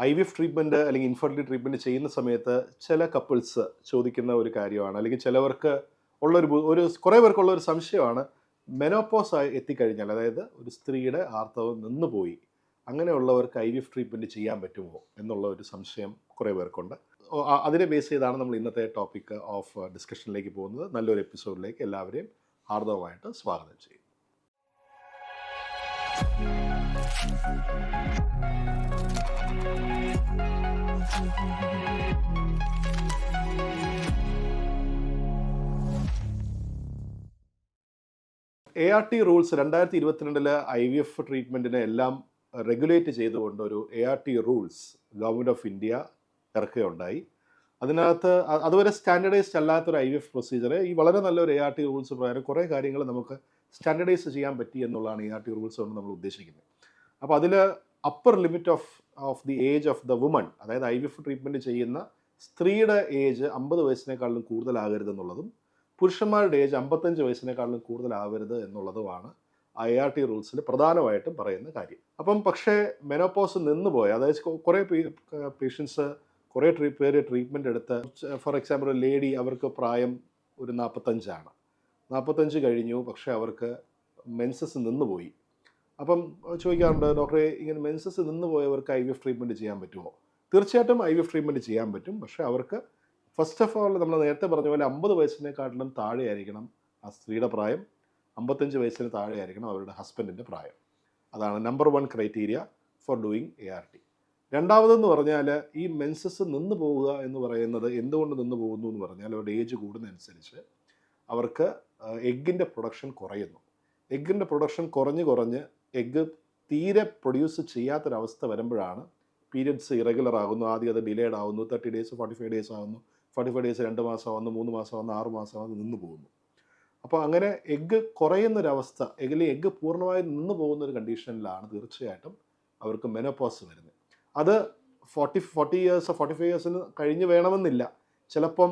I V F treatment അല്ലെങ്കിൽ infertility treatment ചെയ്യുന്ന സമയത്ത് ചില കപ്പിൾസ് ചോദിക്കുന്ന ഒരു കാര്യമാണ്. അല്ലെങ്കിൽ ചിലവർക്ക് ഉള്ളൊരു ഒരു കുറേ പേർക്കുള്ള ഒരു സംശയമാണ്. മെനോപ്പോസ് ആയി എത്തിക്കഴിഞ്ഞാൽ അതായത് ഒരു സ്ത്രീയുടെ ആർത്തവം നിന്നുപോയി. അങ്ങനെയുള്ളവർക്ക് ഐ വി എഫ് ട്രീറ്റ്മെന്റ് ചെയ്യാൻ പറ്റുമോ എന്നുള്ള ഒരു സംശയം കുറേ പേർക്കുണ്ട്. അതിനെ ബേസ് ചെയ്താണ് നമ്മൾ ഇന്നത്തെ ടോപ്പിക് ഓഫ് ഡിസ്കഷനിലേക്ക് പോകുന്നത്. നല്ലൊരു എപ്പിസോഡിലേക്ക് എല്ലാവരെയും ഹാർദവമായിട്ട് സ്വാഗതം ചെയ്യും എ ആർ ടി റൂൾസ് രണ്ടായിരത്തി ഇരുപത്തിരണ്ടിൽ ഐ വി എഫ് ട്രീറ്റ്മെന്റിനെ എല്ലാം റെഗുലേറ്റ് ചെയ്തുകൊണ്ട് ഒരു A R T rules government of India ഇറക്കുകയുണ്ടായി. അതിനകത്ത് അതുവരെ സ്റ്റാൻഡേർഡൈസ്ഡ് അല്ലാത്തൊരു ഐ വി എഫ് പ്രൊസീജിയർ ഈ വളരെ നല്ലൊരു എ ആർ ടി റൂൾസ് പ്രകാരം കുറേ കാര്യങ്ങൾ നമുക്ക് സ്റ്റാൻഡേർഡൈസ് ചെയ്യാൻ പറ്റി എന്നുള്ളതാണ് എ ആർ ടി റൂൾസ് കൊണ്ട് നമ്മൾ ഉദ്ദേശിക്കുന്നത്. അപ്പോൾ അതിൽ upper limit of of the age of the woman അതായത് ഐ വി എഫ് ട്രീറ്റ്മെന്റ് ചെയ്യുന്ന സ്ത്രീയുടെ ഏജ് അമ്പത് വയസ്സിനേക്കാളും കൂടുതലാകരുതെന്നുള്ളതും പുരുഷന്മാരുടെ ഏജ് അമ്പത്തഞ്ച് വയസ്സിനേക്കാളും കൂടുതലാവരുത് എന്നുള്ളതുമാണ് ഐ ആർ ടി റൂൾസിൽ പ്രധാനമായിട്ടും പറയുന്ന കാര്യം. അപ്പം പക്ഷേ മെനോപോസ് നിന്ന് പോയ അതായത് കുറേ പേഷ്യൻസ് കുറേ ട്രീ പേര് ട്രീറ്റ്മെന്റ് എടുത്ത് ഫോർ എക്സാമ്പിൾ ഒരു ലേഡി അവർക്ക് പ്രായം ഒരു നാൽപ്പത്തഞ്ചാണ് നാൽപ്പത്തഞ്ച് കഴിഞ്ഞു പക്ഷേ അവർക്ക് മെൻസസ് നിന്നുപോയി. അപ്പം ചോദിക്കാറുണ്ട് ഡോക്ടറെ ഇങ്ങനെ മെൻസസ് നിന്ന് പോയവർക്ക് ഐ വി എഫ് ട്രീറ്റ്മെന്റ് ചെയ്യാൻ പറ്റുമോ? തീർച്ചയായിട്ടും ഐ വി എഫ് ട്രീറ്റ്മെന്റ് ചെയ്യാൻ പറ്റും. പക്ഷേ അവർക്ക് ഫസ്റ്റ് ഓഫ് ഓൾ നമ്മൾ നേരത്തെ പറഞ്ഞ പോലെ അമ്പത് വയസ്സിനെക്കാട്ടിലും താഴെയായിരിക്കണം ആ സ്ത്രീയുടെ പ്രായം. അമ്പത്തഞ്ച് വയസ്സിന് താഴെയായിരിക്കണം അവരുടെ ഹസ്ബൻഡിന്റെ പ്രായം. അതാണ് number one criteria for doing A R T. രണ്ടാമതെന്ന് പറഞ്ഞാൽ ഈ മെൻസസ് നിന്ന് പോവുക എന്ന് പറയുന്നത് എന്തുകൊണ്ട് നിന്ന് പോകുന്നു എന്ന് പറഞ്ഞാൽ അവരുടെ ഏജ് കൂടുന്നതനുസരിച്ച് അവർക്ക് എഗ്ഗിന്റെ പ്രൊഡക്ഷൻ കുറയുന്നു. എഗ്ഗിന്റെ പ്രൊഡക്ഷൻ കുറഞ്ഞ് കുറഞ്ഞ് എഗ്ഗ് തീരെ പ്രൊഡ്യൂസ് ചെയ്യാത്തൊരവസ്ഥ വരുമ്പോഴാണ് പീരിയഡ്സ് ഇറഗുലർ ആകുന്നു. ആദ്യം അത് ഡിലേഡ് ആകുന്നു thirty days forty five days ആകുന്നു ഫോർട്ടി ഫൈവ് ഡേയ്സ് രണ്ട് മാസം ആകുന്നു മൂന്ന് മാസം ആകുന്നു ആറ് മാസം ആകുന്നു നിന്ന് പോകുന്നു. അപ്പോൾ അങ്ങനെ എഗ്ഗ് കുറയുന്നൊരവസ്ഥ എഗ്ഗിലെ എഗ്ഗ് പൂർണമായി നിന്ന് പോകുന്ന ഒരു കണ്ടീഷനിലാണ് തീർച്ചയായിട്ടും അവർക്ക് മെനോപോസ് വരുന്നത്. അത് forty forty years forty five ഇയേഴ്സിന് കഴിഞ്ഞ് വേണമെന്നില്ല. ചിലപ്പം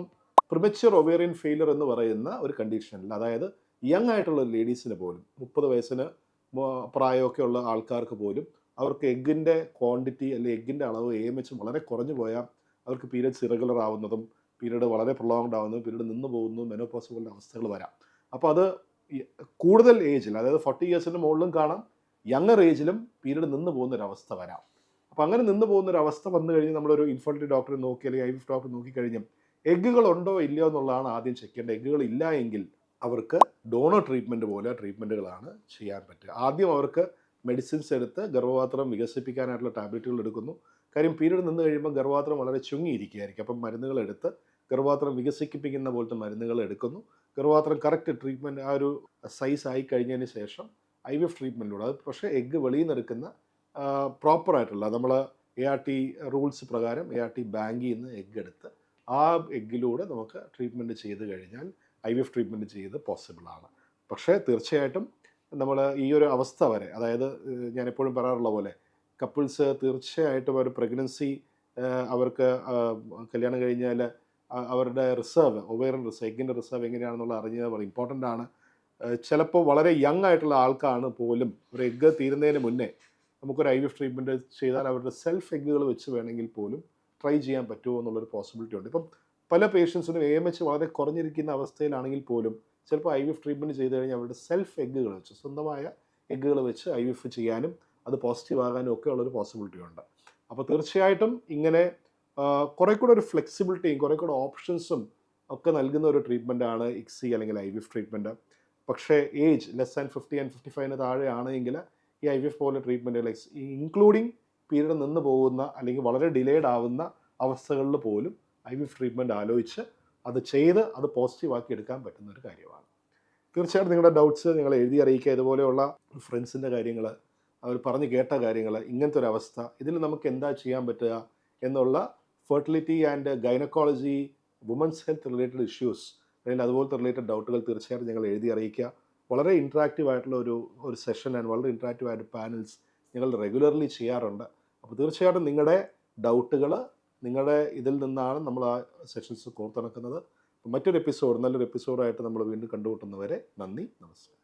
പ്രിമച്യൂർ ഒവേറിയൻ ഫെയിലർ എന്ന് പറയുന്ന ഒരു കണ്ടീഷനിൽ അതായത് യങ് ആയിട്ടുള്ള ലേഡീസിന് പോലും മുപ്പത് വയസ്സിന് പ്രായമൊക്കെ ഉള്ള ആൾക്കാർക്ക് പോലും അവർക്ക് എഗ്ഗിന്റെ ക്വാണ്ടിറ്റി അല്ലെങ്കിൽ എഗ്ഗിന്റെ അളവ് എ എം എച്ച് വളരെ കുറഞ്ഞു പോയാൽ അവർക്ക് പീരീഡ്സ് ഇറഗുലർ ആവുന്നതും പീരീഡ് വളരെ പ്രൊളോങ്ഡ് ആവുന്നതും പീരീഡ് നിന്ന് പോകുന്നതും മെനോപോസ് പോലുള്ള അവസ്ഥകൾ വരാം. അപ്പോൾ അത് കൂടുതൽ ഏജിൽ അതായത് ഫോർട്ടി ഇയേഴ്സിന് മുകളിലും കാണാം യങ്ങർ ഏജിലും പീരീഡ് നിന്ന് പോകുന്നൊരവസ്ഥ വരാം. അപ്പോൾ അങ്ങനെ നിന്ന് പോകുന്ന ഒരു അവസ്ഥ വന്നു കഴിഞ്ഞ് നമ്മളൊരു ഇൻഫെർട്ടിലിറ്റി ഡോക്ടറെ നോക്കി അല്ലെങ്കിൽ ഐ വി ഡോക്ടറെ നോക്കിക്കഴിഞ്ഞാൽ എഗ്ഗുകൾ ഉണ്ടോ ഇല്ലയോ എന്നുള്ളതാണ് ആദ്യം ചെക്ക് ചെയ്യേണ്ടത്. എഗ്ഗുകൾ ഇല്ല എങ്കിൽ അവർക്ക് ഡോണോ ട്രീറ്റ്മെന്റ് പോലെ ട്രീറ്റ്മെന്റുകളാണ് ചെയ്യാൻ പറ്റുക. ആദ്യം അവർക്ക് മെഡിസിൻസ് എടുത്ത് ഗർഭപാത്രം വികസിപ്പിക്കാനായിട്ടുള്ള ടാബ്ലറ്റുകൾ എടുക്കുന്നു. കാര്യം പീരീഡ് നിന്ന് കഴിയുമ്പോൾ ഗർഭപാത്രം വളരെ ചുങ്ങിയിരിക്കുകയായിരിക്കും. അപ്പം മരുന്നുകൾ എടുത്ത് ഗർഭപാത്രം വികസിപ്പിക്കുന്ന പോലത്തെ മരുന്നുകൾ എടുക്കുന്നു. ഗർഭപാത്രം കറക്റ്റ് ട്രീറ്റ്മെന്റ് ആ ഒരു സൈസ് ആയി കഴിഞ്ഞതിന് ശേഷം ഐ വി എഫ് ട്രീറ്റ്മെന്റിലൂടെ അത് പക്ഷേ എഗ്ഗ് വെളിയിൽ നിന്ന് പ്രോപ്പറായിട്ടുള്ള നമ്മൾ എ ആർ ടി റൂൾസ് പ്രകാരം എ ആർ ടി ബാങ്കിൽ നിന്ന് എഗ്ഗ് എടുത്ത് ആ എഗ്ഗിലൂടെ നമുക്ക് ട്രീറ്റ്മെന്റ് ചെയ്ത് കഴിഞ്ഞാൽ ഐ വി എഫ് ട്രീറ്റ്മെന്റ് ചെയ്ത് പോസിബിളാണ്. പക്ഷേ തീർച്ചയായിട്ടും നമ്മൾ ഈ ഒരു അവസ്ഥ വരെ അതായത് ഞാൻ എപ്പോഴും പറയാറുള്ള പോലെ കപ്പിൾസ് തീർച്ചയായിട്ടും ഒരു പ്രഗ്നൻസി അവർക്ക് കല്യാണം കഴിഞ്ഞാൽ അവരുടെ റിസർവ് ഒവേറിൻ റിസർവ് എഗിന്റെ റിസർവ് എങ്ങനെയാണെന്നുള്ള അറിഞ്ഞത് വളരെ ഇമ്പോർട്ടന്റ് ആണ്. ചിലപ്പോൾ വളരെ യങ് ആയിട്ടുള്ള ആൾക്കാണ് പോലും ഒരു എഗ്ഗ് തീരുന്നതിന് മുന്നേ നമുക്കൊരു ഐ വി എഫ് ട്രീറ്റ്മെന്റ് ചെയ്താൽ അവരുടെ സെൽഫ് എഗ്ഗുകൾ വെച്ച് വേണമെങ്കിൽ പോലും ട്രൈ ചെയ്യാൻ പറ്റുമോ എന്നുള്ളൊരു പോസിബിലിറ്റി ഉണ്ട്. ഇപ്പം പല പേഷ്യൻസിനും എ എം എച്ച് വളരെ കുറഞ്ഞിരിക്കുന്ന അവസ്ഥയിലാണെങ്കിൽ പോലും ചിലപ്പോൾ ഐ വി എഫ് ട്രീറ്റ്മെന്റ് ചെയ്ത് കഴിഞ്ഞാൽ അവരുടെ സെൽഫ് എഗ്ഗുകൾ വെച്ച് സ്വന്തമായ എഗ്ഗുകൾ വെച്ച് ഐ വി എഫ് ചെയ്യാനും അത് പോസിറ്റീവ് ആകാനും ഒക്കെ ഉള്ളൊരു പോസിബിലിറ്റി ഉണ്ട്. അപ്പോൾ തീർച്ചയായിട്ടും ഇങ്ങനെ കുറേ കൂടെ ഒരു ഫ്ലെക്സിബിലിറ്റിയും കുറെ കൂടെ ഓപ്ഷൻസും ഒക്കെ നൽകുന്ന ഒരു ട്രീറ്റ്മെന്റാണ് ഇക്സി അല്ലെങ്കിൽ ഐ വി എഫ് ട്രീറ്റ്മെന്റ് പക്ഷേ age less and fifty and fifty ഫൈവിന് താഴെ ആണെങ്കിൽ ഈ ഐ വി എഫ് പോലെ ട്രീറ്റ്മെന്റുകൾ ഇൻക്ലൂഡിങ് പീരീഡ് നിന്ന് പോകുന്ന അല്ലെങ്കിൽ വളരെ ഡിലേഡ് ആവുന്ന അവസ്ഥകളിൽ പോലും ഐ വി എഫ് ആലോചിച്ച് അത് ചെയ്ത് അത് പോസിറ്റീവാക്കി എടുക്കാൻ പറ്റുന്ന ഒരു കാര്യമാണ്. തീർച്ചയായിട്ടും നിങ്ങളുടെ ഡൗട്ട്സ് നിങ്ങൾ എഴുതി അറിയിക്കുക. ഇതുപോലെയുള്ള ഫ്രണ്ട്സിന്റെ കാര്യങ്ങൾ അവർ പറഞ്ഞു കേട്ട കാര്യങ്ങൾ ഇങ്ങനത്തെ ഒരു അവസ്ഥ ഇതിൽ നമുക്ക് എന്താ ചെയ്യാൻ പറ്റുക എന്നുള്ള fertility and gynaecology women's health related issues അല്ലെങ്കിൽ അതുപോലത്തെ റിലേറ്റഡ് ഡൗട്ടുകൾ തീർച്ചയായിട്ടും ഞങ്ങൾ എഴുതി അറിയിക്കുക. വളരെ ഇൻട്രാക്റ്റീവ് ആയിട്ടുള്ള ഒരു ഒരു സെഷൻ ആൻഡ് വളരെ ഇൻട്രാക്റ്റീവ് ആയിട്ട് പാനൽസ് ഞങ്ങൾ റെഗുലർലി ചെയ്യാറുണ്ട്. അപ്പോൾ തീർച്ചയായിട്ടും നിങ്ങളുടെ ഡൗട്ടുകൾ നിങ്ങളുടെ ഇതിൽ നിന്നാണ് നമ്മൾ ആ സെഷൻസ് കോർത്തിണക്കുന്നത് മറ്റൊരു എപ്പിസോഡ് നല്ലൊരു എപ്പിസോഡായിട്ട് നമ്മൾ വീണ്ടും കണ്ടുമുട്ടുന്നവരെ നന്ദി നമസ്കാരം.